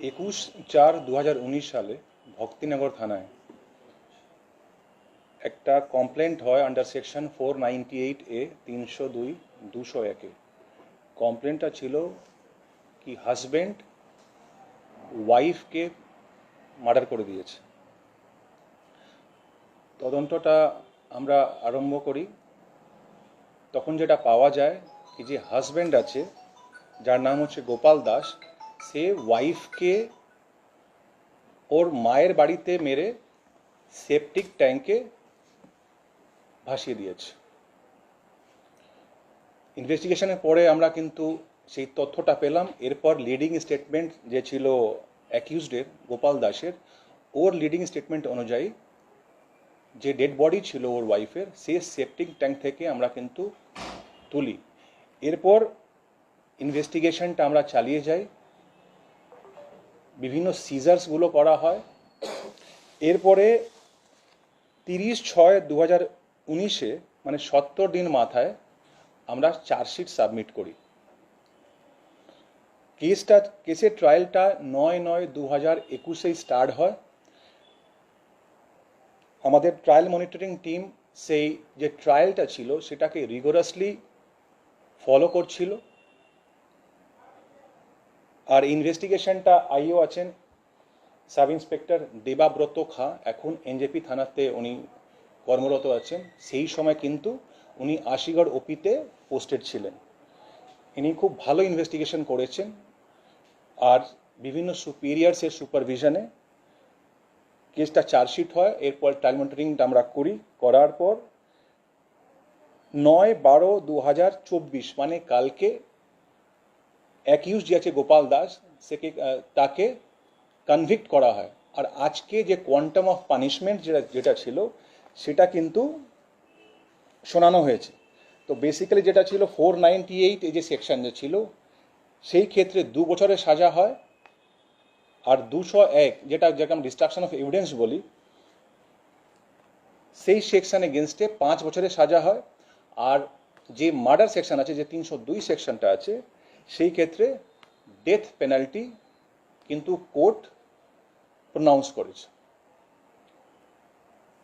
একুশ চার দু সালে ভক্তিনগর থানায় একটা কমপ্লেন্ট হয় under section four ninety eight A তিনশো দুই দুশো একে কমপ্লেনটা ছিল কি হাজব্যান্ড ওয়াইফকে মার্ডার করে দিয়েছে। তদন্তটা আমরা আরম্ভ করি। তখন যেটা পাওয়া যায় কি যে হাজব্যান্ড আছে, যার নাম হচ্ছে গোপাল দাস। সে ওয়াইফকে ওর মায়ের বাড়িতে মেরে সেপটিক ট্যাঙ্কে ভাসিয়ে দিয়েছে। ইনভেস্টিগেশনের পরে আমরা কিন্তু সেই তথ্যটা পেলাম। এরপর লিডিং স্টেটমেন্ট যে ছিল অ্যাকিউজডের গোপাল দাসের, ওর লিডিং স্টেটমেন্ট অনুযায়ী যে ডেড বডি ছিল ওর ওয়াইফের সে সেপটিক ট্যাঙ্ক থেকে আমরা কিন্তু তুলি। এরপর ইনভেস্টিগেশনটা আমরা চালিয়ে যাই। বিভিন্ন সিজার্সগুলো করা হয়। এরপরে তিরিশ ছয় দু হাজার উনিশে মানে সত্তর দিন মাথায় আমরা চার্জশিট সাবমিট করি। কেসটা, কেসের ট্রায়ালটা নয় নয় দু হাজার একুশেই স্টার্ট হয়। আমাদের ট্রায়াল মনিটরিং টিম সেই যে ট্রায়ালটা ছিল, সেটাকে রিগোরাসলি ফলো করছিল। আর ইনভেস্টিগেশনটা আইও আছেন সাব ইন্সপেক্টর দেবাব্রত খা। এখন এনজেপি থানাতে উনি কর্মরত আছেন। সেই সময় কিন্তু উনি আশিগড় ওপিতে পোস্টেড ছিলেন। ইনি খুব ভালো ইনভেস্টিগেশন করেছেন। আর বিভিন্ন সুপিরিয়ার্সের সুপারভিশনে কেসটা চার্জশিট হয়। এরপর ট্রায়াল মনিটরিংটা আমরা করি। করার পর নয় বারো দু হাজার চব্বিশ মানে কালকে অ্যাকিউজ যে আছে গোপাল দাস, সেকে তাকে কনভিক্ট করা হয়। আর আজকে যে কোয়ান্টাম অফ পানিশমেন্ট যেটা যেটা ছিল, সেটা কিন্তু শোনানো হয়েছে। তো বেসিক্যালি যেটা ছিল ফোর নাইনটি এইট এই যে সেকশন যে ছিল, সেই ক্ষেত্রে দু বছরের সাজা হয়। আর দুশো এক, যেটা যেটা আমরা ডিস্ট্রাকশন অফ এভিডেন্স বলি, সেই সেকশন এগেনস্টে পাঁচ বছরের সাজা হয়। আর যে মার্ডার সেকশন আছে, যে তিনশো দুই সেকশনটা আছে সেই ক্ষেত্রে ডেথ পেনাল্টি কিন্তু কোর্ট প্রনাউন্স করেছে।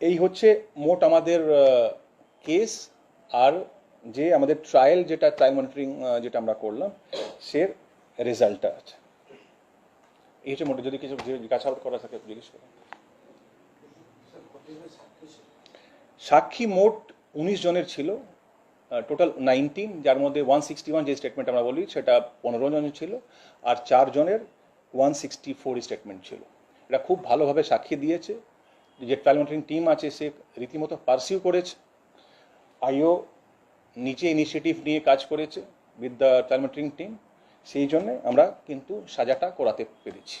এই হচ্ছে মোট আমাদের কেস আর যে আমাদের ট্রায়াল যেটা ট্রায়াল মনিটরিং যেটা আমরা করলাম সে রেজাল্টটা আছে। এই হচ্ছে মোটে, যদি কিছু জিজ্ঞাসা করা থাকে জিজ্ঞেস করুন। সাক্ষী মোট উনিশ জনের ছিল টোটাল নাইনটিন যার মধ্যে ওয়ান সিক্সটি ওয়ান যে স্টেটমেন্ট আমরা বলি, সেটা পনেরো জন ছিল, আর চার জনের ওয়ান সিক্সটি ফোর স্টেটমেন্ট ছিল। এটা খুব ভালোভাবে সাক্ষী দিয়েছে যে ট্রায়াল মনিটরিং টিম আছে, সে রীতিমতো পারসিউ করেছে। আইও নিচে ইনিশিয়েটিভ নিয়ে কাজ করেছে with the trial monitoring team সেই জন্যে আমরা কিন্তু সাজাটা করাতে পেরেছি।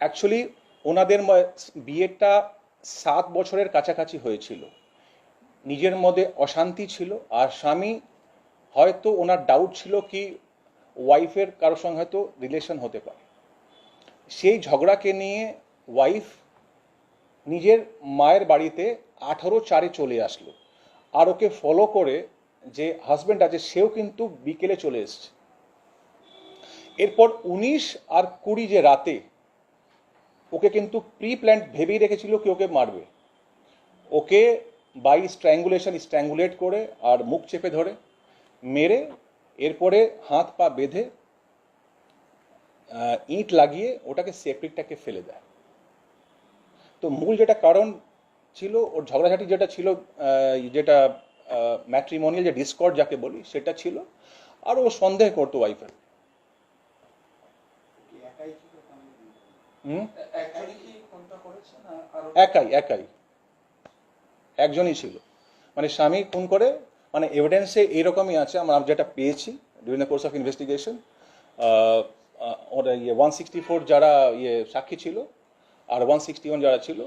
অ্যাকচুয়ালি ওনাদের বিয়েটা সাত বছরের কাছাকাছি হয়েছিল। নিজের মধ্যে অশান্তি ছিল আর স্বামী হয়তো ওনার ডাউট ছিল কি ওয়াইফের কারোর সঙ্গে হয়তো রিলেশন হতে পারে। সেই ঝগড়াকে নিয়ে ওয়াইফ নিজের মায়ের বাড়িতে আঠারো চারে চলে আসলো আর ওকে ফলো করে যে হাজব্যান্ড আছে সেও কিন্তু বিকেলে চলে এসছে। এরপর উনিশ আর কুড়ি যে রাতে ওকে কিন্তু প্রি প্ল্যান্ট ভেবেই রেখেছিল কি ওকে মারবে। ওকে বাই স্ট্র্যাঙ্গুলেশন স্ট্র্যাঙ্গুলেট করে আর মুখ চেপে ধরে, মেরে, এরপরে হাত পা বেঁধে ইট লাগিয়ে ওটাকে সেপ্টিকটাকে ফেলে দেয়। তো মূল যেটা কারণ ছিল, ওর ঝগড়াঝাটি যেটা ছিল যেটা ম্যাট্রিমোনিয়াল যে ডিসকর্ড যাকে বলি, সেটা ছিল, আর ও সন্দেহ করতো ওয়াইফের হুম একজনই কি ফোনটা করেছে না আরও একাই একাই। একজনই ছিল। মানে স্বামী খুন করে মানে এভিডেন্সে এইরকমই আছে আমরা যেটা পেয়েছি ডিউরিং কোর্স অফ ইনভেস্টিগেশন ওর ইয়ে ওয়ান সিক্সটি ফোর যারা ইয়ে সাক্ষী ছিল আর ওয়ান সিক্সটি ওয়ান যারা ছিল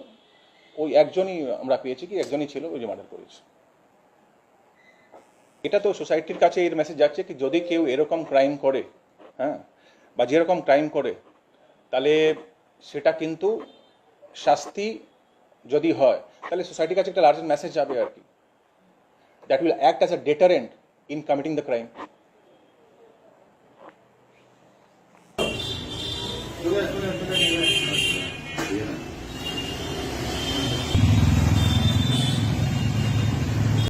ওই একজনই আমরা পেয়েছি কি একজনই ছিল ওই যে মার্ডার করেছে। এটা তো সোসাইটির কাছে এর মেসেজ যাচ্ছে কি যদি কেউ এরকম ক্রাইম করে হ্যাঁ বা যেরকম ক্রাইম করে তাহলে সেটা কিন্তু শাস্তি যদি হয়, তাহলে সোসাইটির কাছে একটা লার্জেস্ট মেসেজ যাবে আর কি that will act as a deterrent in committing the crime Gracias.